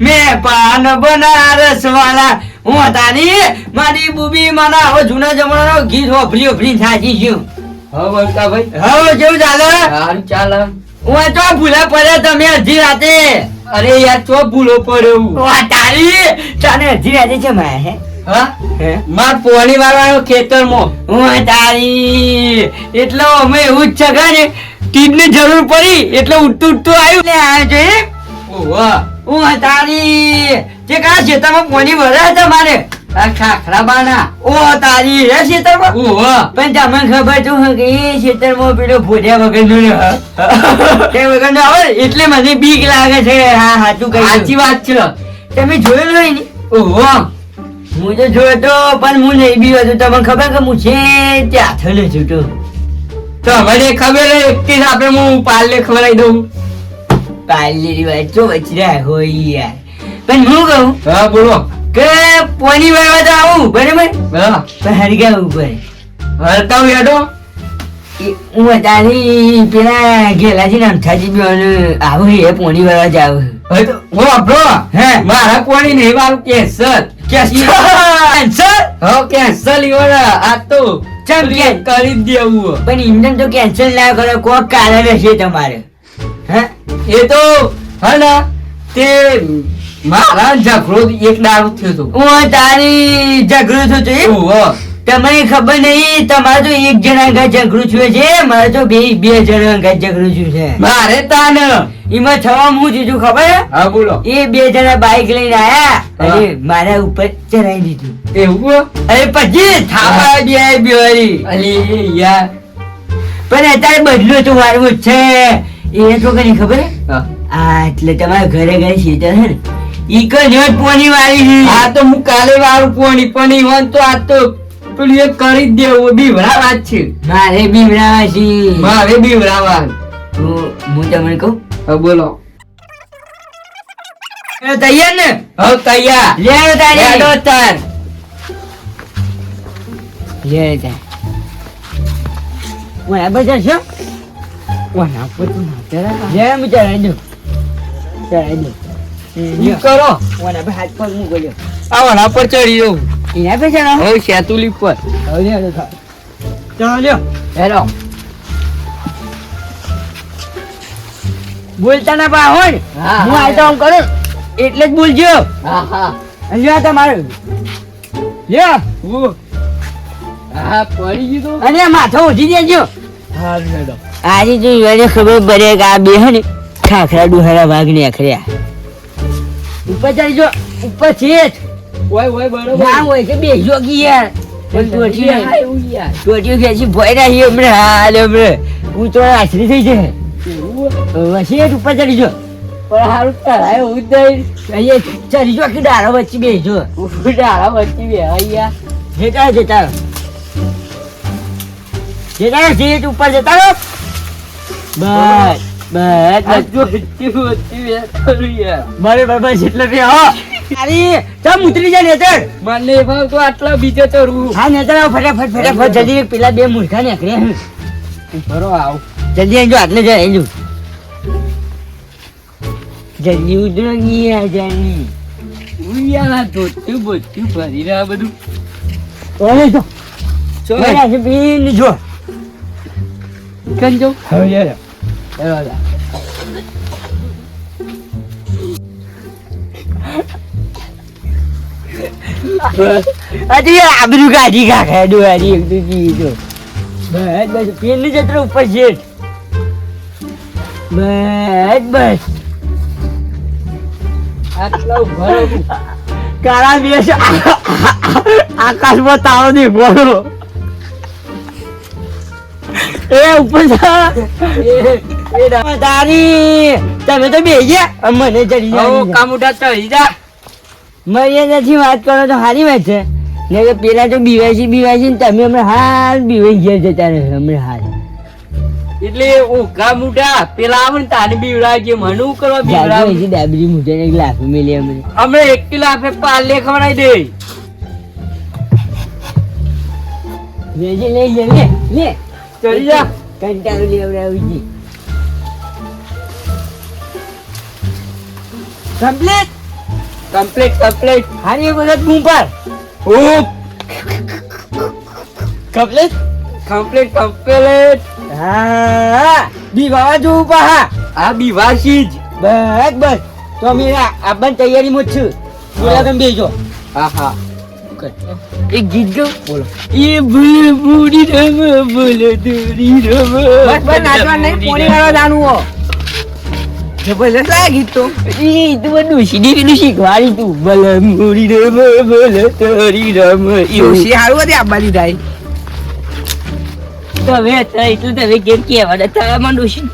મેં પાન બનારસ વાળા હું તારી મારી બુબી મને હવે જૂના જમાનાનો ગીત વાપરી વાપરી સાચી ગયું. હવે બોલતા ભાઈ? હવે કેવું ચાલે? સારું ચાલે. હું તો ભૂલા પડ્યા તમે અડધી રાતે. અરે યાર ચો ભૂલો પડ્યો આ તારી? તને અડધી રાતે છે મારે હે? માર પોણી વાળવાનો ખેતરમાં. હું તારી. એટલે અમે એવું જ છે ને ટીપની જરૂર પડી એટલે ઉઠતું ઉઠતું આવ્યું. ને આ જોઈએ ઓહો તારી જે કા ખેતરમાં પાણી ભરાય તમારે? આ ખાખરા બાના ઓ તારી હે ખેતરમાં ઓહો પણ તમને ખબર તો કે એ ખેતરમાં પેલો ભોજ્યા વગરનો ને હ. તે વગરનો આવે એટલે મને બીક લાગે છે. હા સાચું કહ્યું. સાચી વાત છે. તમે જોયેલું હોય ને? ઓહો હું તો જોયો તો પણ હું નહીં બી હતું. તમને ખબર કે હું છે ત્યાં? થલે છૂટો તો મને ખબર જ આપણે હું પાલે ખવડાવી દઉં. પાલી વાત વચરા હોય યાર પણ હું કહું હા બોલો. કે પોની વાળવા તો આવું બરાબર? હા. પણ હરગા ઉપર. હરતા યાડો હું તારી પેલા ગેલાજી ને અંઠાજી બી આવું એ પોની વાળવા જાવ હું. આપણો હે. મારા પોણી નહીં મારું કેસર. કેન્સર હો કેન્સર ઈવર આ તો ચમ કરી દેવું. પણ ઇન્ડિયન તો કેન્સલ ના કરો કોક કારણ હશે તમારે. હે? એ તો હે ને તે મારા ઝઘડો એક દારૂ થયો હતો. હું તારી ઝઘડું થયું હતું તમને ખબર નહીં તમારે તો એક જણા ઘર ઝઘડું થયું છે મારે તો બે બે જણા ઘર ઝઘડું થયું છે. મારે તાન. એમાં થવા હું જીજુ ખબર? હા બોલો. એ બે જણા બાઈક લઈને આયા અને મારા ઉપર ચડાવી દીધું. એવું અરે પછી થાપા બે બિહારી અલી યાર પણ અત્યારે બદલો તો વારવું છે. એ તો ખબર? હા. આ એટલે તમારા ઘરે ઘરે શીતળ હે ને? ઈ કઈ પોણી વાળી છે? આ તો હું કાલે વાળું પોણી પણ ઈવન તો આ તો પેલી એક કરી જ દેવું બીવડા વાત છે. મારે બીવડાવા છે. મારે બીવડાવા હું હું તમને કહું? હા બોલો. તૈયાર ને? હવે તૈયાર. લે તારી. હેડો તાર. લે તાર. બધા છો તું આ બોલતા ના પા હોય હા, હું હા. આયતો આમ કરું એટલે જ બોલજો. હા હા. લ્યો તમારું. લ્યો. હા પડી ગયું અને માથો ઉઠી દેજો હા હેડો આજે તો એને ખબર પડે કે આ બે હે ને ખાખરા ડુહારા વાઘ ને ઉપર ચડી જો ઉપર છે. ઓય ઓય બરોબર. ના હોય કે બે જોગી યાર. પણ ટોટી હા, નહીં. એવું યાર. ટોટીઓ ખેંચી ભોય રહી હમણાં. હાલ હમણાં. હું તો આશરી થઈ એવું? વસી ઉપર ચડી જો. પણ હારું હું દઈ ચડી જો કે ડાળો વચ્ચે બેસજો ઉડાડા વચ્ચે બે અહીંયા જતા જતા. જતા સીટ ઉપર જતા. બસ બસ જો યાર. મારે બાબા જેટલે રે હો અરે ચમ ઉતરી જા નેતર મને ભાવ તો આટલા બીજો તો રૂ. હા નેતર આવો ફટાફટ ફટાફટ જલ્દી પેલા બે મૂર્ખા નીકળ્યા બરો આવ. જલ્દી આજો આટલે જાય આજો જલ્દી ઉતરો આ જાની. ઉયાલા ધોતું બોતું ભરી રહ્યા બધું. જો. બેરા છે બીન જો. કંજો જો હવે યાર હેડો જા. અરે આબરૂ કાઢી કાકા ડોહારી એક તો જી જો બસ બસ પેનની જત્ર ઉપર છે બસ બસ આટલા ભરો કાળા બેસ આકાશમાં તારો દેખવાનો એ ઉપર જા એ એ રા- તારી તમે તો બેસી ગયા મને જાય કામ ઉઠા ચડી જા. મર્યાદાથી વાત કરો તો સારી વાત છે. ને કે પેલા તો બીવાય બીવાય ને તમે હમણાં હાલ બીવાઈ ગયા જતા રહે હમણાં હાલ. એટલે ઓઘા મુઢા પેલા આવે ને તાને બીવડાવે છે. મને હું કરવા બીવડાવે? છે ડાબરી મૂઠે ને ગ્લાસ મેલી અમને અમે એક કિલો આપે પાલે ખવડાવી દે. લેજે લઈ લે ચડી જા. કંટાળો લેવડાવી છે. કમ્પ્લીટ કમ્પ્લીટ કમ્પ્લીટ હારી વખત બૂમ પર કમ્પ્લીટ કમ્પ્લીટ કમ્પ્લીટ હા. બી જો પા આ બીવાસી જ. બસ બસ. તો અમે આપવાની તૈયારીમાં જ છું. બોલા તમે બેજો હા હા. એક ગીત ગો બોલો. એ ભૂલ બુડી રમ બોલ દોરી રમ. બસ બસ નાચવા નહીં. પોણી વાળો જાણવું હો. જબરજસ્ત લાગે તો. એ તું બધું સીધી પેલું શીખવાડી તું. રમ તોરી રમ. ડોશી હારું હતી કહેવાના મને ડોશી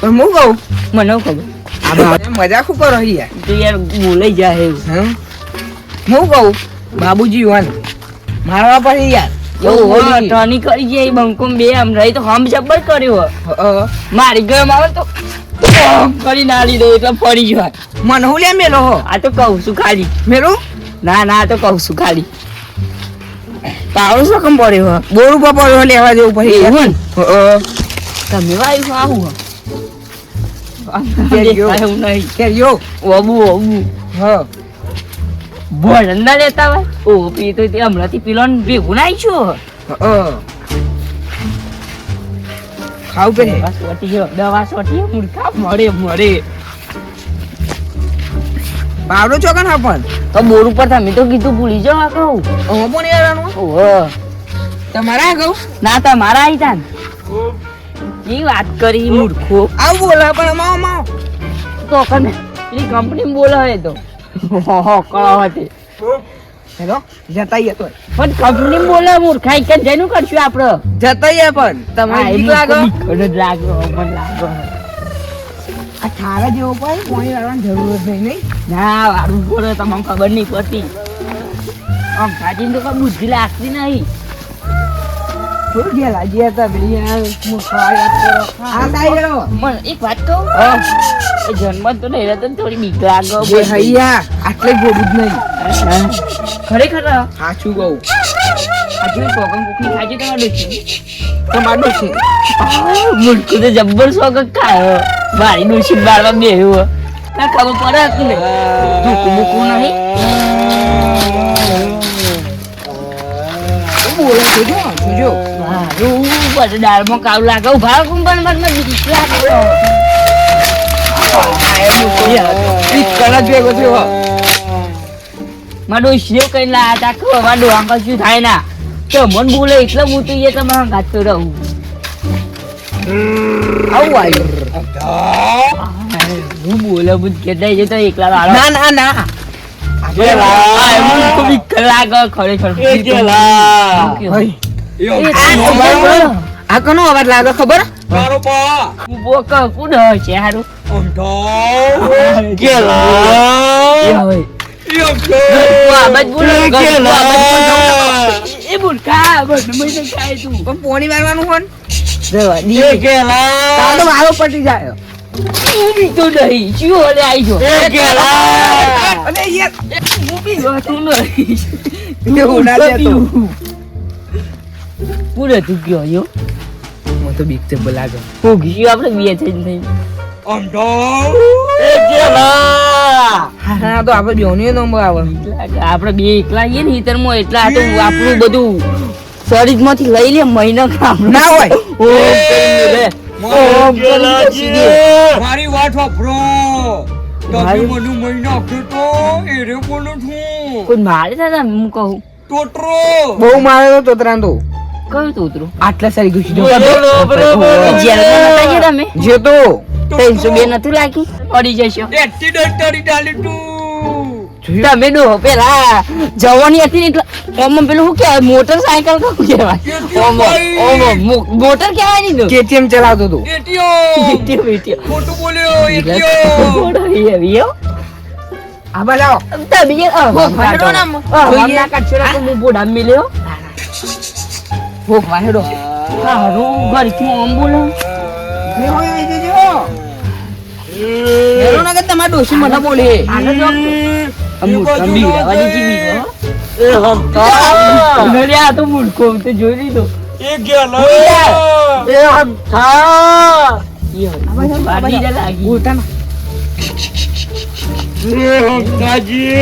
પણ હું કહું? મને ખબર? આ બાબા મજા ખૂબ કરો યાર? તું યાર બોલાઈ જાય એવું. હું? કહું? બાબુજી વન મારવા પડે યાર. હોય કરી જાય. બંકુમ બે આમ રહી તો હમ જબર કર્યો. મારી ગયો આવે તો કરી ના લીધો એટલે ફરી જાય મને હું લે મેલો હો? આ તો કહું છું ખાલી. મેલું? ના ના આ તો કહું છું ખાલી. પાવડો શું કમ પડ્યો હો? બોર ઉપર પડ્યો લેવા જેવું પડી એવું. તમે વાયુ આવું ભોજન ના લેતા હોય? ઓ પી તો હમણાંથી પીલો ભેગું ના આવીશું હા. ખાવું કે સોટી દવા સોટી મૂર્ખા મળે મળે. પાવડો ચોકન હા પણ. તો બોર ઉપર તમે તો કીધું ભૂલી જાવ આ કહું હું પણ યાર ઓહો. તમારા કહું ના તમારા આવી તા ને એ વાત કરી મૂર્ખો. આવું બોલા પણ માવો માવો તો કને એ કંપની બોલે હે તો. હો કહો હતી હેલો? જતાઈએ તો પણ કંપની બોલે મૂર્ખા કે જેનું કરશું આપણે જતાઈએ પણ. તમે ઠીક લાગો? લાગો મને લાગો. આ થારા જેવો પણ પાણી વાળવાની જરૂર છે નહીં? ના વારું બોલે તમને ખબર નહીં પડતી. આમ સાચી તો કઈ બુદ્ધિ લાગતી નહીં. થોડું ઘેર લાગી હતા આ ગયો મને એક વાત કહું? જન્મ તો નહીં રહેતો થોડી બીક લાગો બે હૈયા આટલે ગોડું જ નહીં. ખરેખર? સાચું કહું. આજે સોગમ કુકની ખાજે તમારે છે? તમારું છે. મુટકુ તો જબ્બર સોગમ ખાયો મારી ડોશી બાળવા બેહ્યો ના ખબર પડે જ ને ધૂકું બુકું નહીં? બોલો છે જો જોજો. મારું પછી દાળમાં કાવ લાગે. ઊભા કુંભણ કું પણ મને બીક લાગે? મારો ડોશીઓ કઈ મારા કશું થાય ના તો મન બોલે એટલે ગાતો રહું આવું આવ્યું હું બોલે એકલા ના ના ના આ કનો અવાજ લાગે ખબર કોણ હોય છે હારું? હોય. તું. પોણી મારવાનું હોન જવા મારો પટી જાય હું બીતો નહીં. અરે યાર હું ના દેતો. કોણ હતું ગયો યો? તો બીક તે બોલાગે હું ગયો આપણે બે થઈને થઈને. હા તો આપણે બેવની નંબર આવે. આપણે બે એકલા આવીએ ને હિતરમાં એટલા તો આપણું બધું શરીરમાંથી લઈ લે મહિના કામ ના હોય. ઓમ. મારી વાત વાપરો. તમે મને મહિના આપ્યો તો એરે બોલું છું. કોઈ મારે દાદા હું કહું. તોતરો. બહુ મારે તો તોતરા તો. કયું તોતરું? આટલા સારી ઘૂસી જો જેલમાં તમે? જે તો. ત્રણસો બે લાગી પડી જશો એટી ડોક્ટરી ડાલી તું. તમે ડો પેલા જવાની હતી એટલે ઓમ પેલું શું કહેવાય? મોટરસાયકલ કયું કહેવાય. ઓમ ઓમ મોટર કહેવાય નહીં કેટીએમ ચલાવતો તો એટીઓ વીટીઓ, વીટીઓ. ખોટું બોલ્યો એટીઓ મોટર એ આવી હો. તમે એ અ, ભોગ વાળો કાઢો. નામ. અ, જોઈએ. હમણાં કાઢશો ને તો હું બોડા મિલ્યો. ભોગ વાહેડો હારું ઘરથી ઓમ બોલો. મે હોય આવી જજો. હેરો નગર તમાર ડોશી મને બોલે. આને જો. અમુક બાજુ અંબી ના વાળી જાય. જીવી હો. એ હમતા નરે આ તો મૂર્ખો તે જોઈ લીધો. એ ગેલા એ હમતા યો બાડી જ લાગી. બોલતા ના? હમતાજી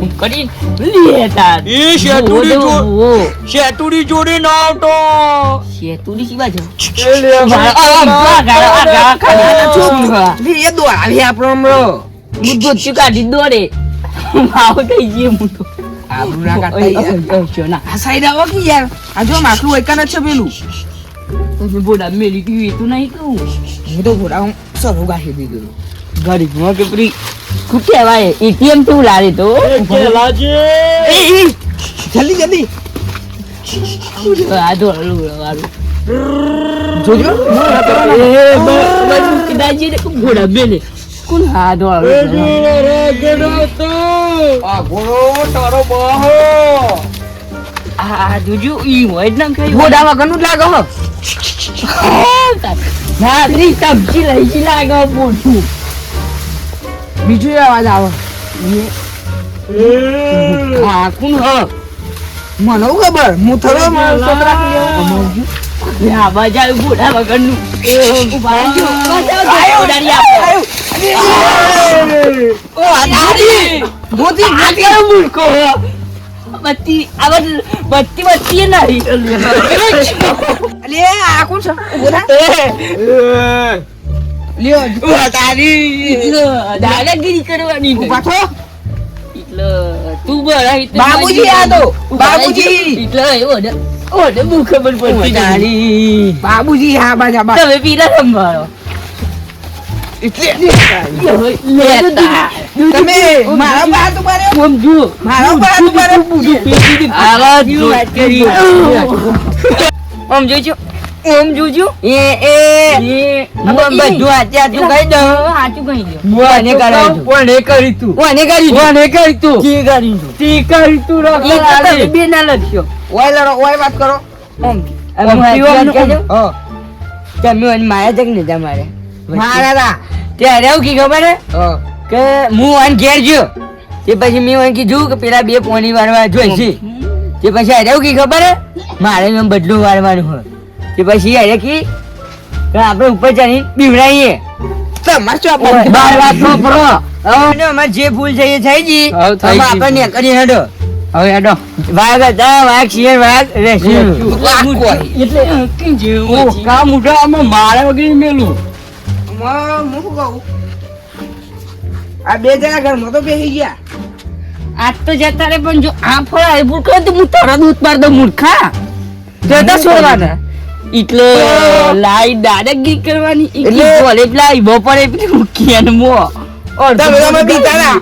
લેબુથી કરી લેતા એ શેતુડી જો શેતુડી જોડે ના આવતો શેતુડી શી જો એ લેવા એ દોડાવી આપણો હમણો મુદ્દો ચુકાડી દોડે ભાવ કઈ જઈએ હું તો આબરૂ ના કાઢતા ના આ સાઈડ આવો કે યાર આ જો માટલું એકાન જ છે પેલું તમે બોડા મેલી ગયું એ તો નહીં કહું હું તો ઘોડા હું સરું ગાહી દીધું ગરીબમાં કે પેલી શું કહેવાય? એટીએમ કેવું લારી તો? જલ્દી જલ્દી. આ દોડલું વાળું જોજો. કદાચ ઘોડા મેલે કોણ? હા દોડલું આ ઘોડો તારો બાહો. આ જોજો ઈ હોય જ ના કઈ ઘોડા વગરનું જ લાગે હો. ના ત્રી સબ્જી લઈ જી લાગે બોલું બીજું અવાજ આવે. કોણ હ? મને ખબર? હું થયો મારો છોકરા આ બજાર ઘોડા વગરનું? બત્તી બત્તી બત્તી એ નહીં. અલે આ કોણ છે ઊભો. લ્યો એટલે દાદાગીરી કરવાની. ઊભા થો એટલે તું એટલે બાબુજી આ તો બાબુજી એટલે એવો ને ઓ ને બહુ ખબર પડતી તારી બાબુજી હા બાજા બા તમે પીરા સંભાળો લેતા તમે મારા બા તો મારે ઓમ જુઓ મારા બા તો મારે આવા જ વાત કરી ઓમ જોજો ઓમ જોજો? એ એ. હું બધું તું કહી દઉં. સાચું કહી દઉં. મુઆને કરાયું કોને કરી તું? કોને કરી કોને કરી તું? કી કરી તું કી કરી તું તમે બે ના લખ્યો. ઓય લડો ઓય વાત કરો. ઓમ. તમે ઓને માયા જગ ને તમારે મારા. દા ત્યારે એવું કી ખબર હે? હા. કે હું આને ઘેર ગયો. તે પછી મેં ઓને કીધું કે પેલા બે પોણી વારવા જોઈશી. તે પછી એવું કી ખબર હે? મારે એમ બદલું વારવાનું હોય. તે પછી અરે કી આપણે ઉપર ચડી બીવડાઈએ. તમારે શું બાર વાત નો ફરો હવે અમારે જે ભૂલ થઈ એ થઈ ગઈ. આપણે ને કરી હેડો. હવે હેડો. વાગ હતા વાગ શિયર વાગ રહેશે. એટલે કઈ. જેવું ઓ કા મુઠા? આમાં મારે વગર મેલું. હું શું કહું? આ બે જણા ઘરમાં તો બેસી ગયા. આજ તો જતા રે પણ જો આ ફળાય મૂર્ખા તો હું તરત ઉત્પાર દઉં મૂર્ખા. જતા છોડવાના એટલે લાઈ દાદાગીરી કરવાની. એટલે કોલેજ લાઈ બપોરે મૂકી અને મો. તમે તમે બીતા ના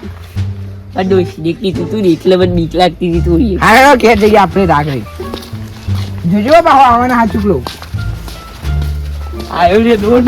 આ દેખી તું તું એટલે બધી બીક લાગતી હતી થોડી હા કે જઈએ આપણે રહી જોજો બાહો આવવાના હાથ ચૂકલો આવ્યો રે દોડ